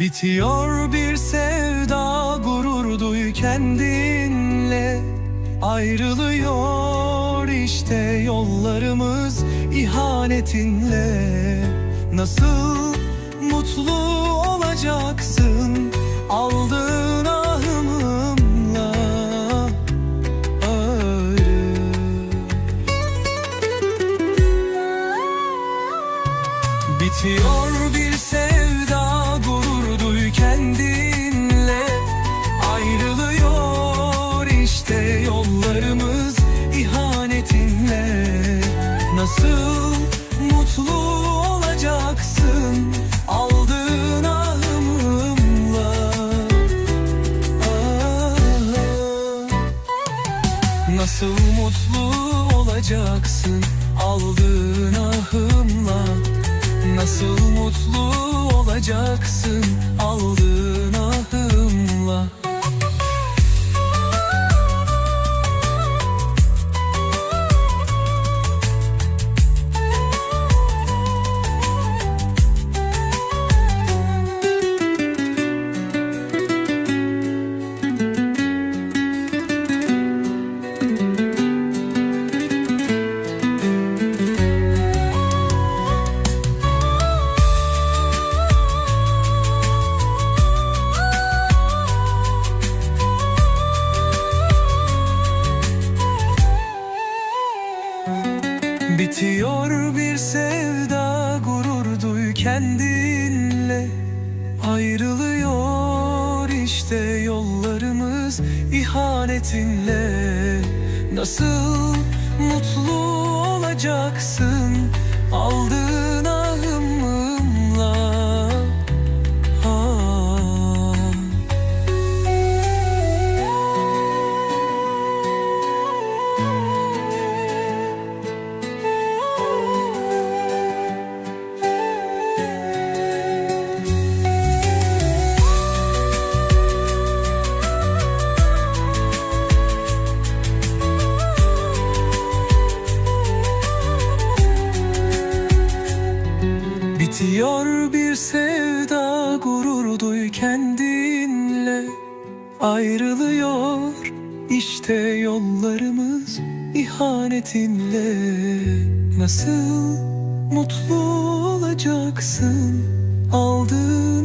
Bitiyor bir sevda gurur duy kendinle. Ayrılıyor işte yollarımız ihanetinle. Nasıl mutlu olacaksın aldığın ahımımla ayrı. Bitiyor bir sevda Nasıl mutlu olacaksın aldığın ahımla? Nasıl mutlu olacaksın Bitiyor bir sevda gurur duy kendinle. Ayrılıyor işte yollarımız ihanetinle. Nasıl mutlu olacaksın? Aldığın Bitiyor bir sevda gurur duy kendinle. Ayrılıyor işte yollarımız ihanetinle. Nasıl mutlu olacaksın aldığın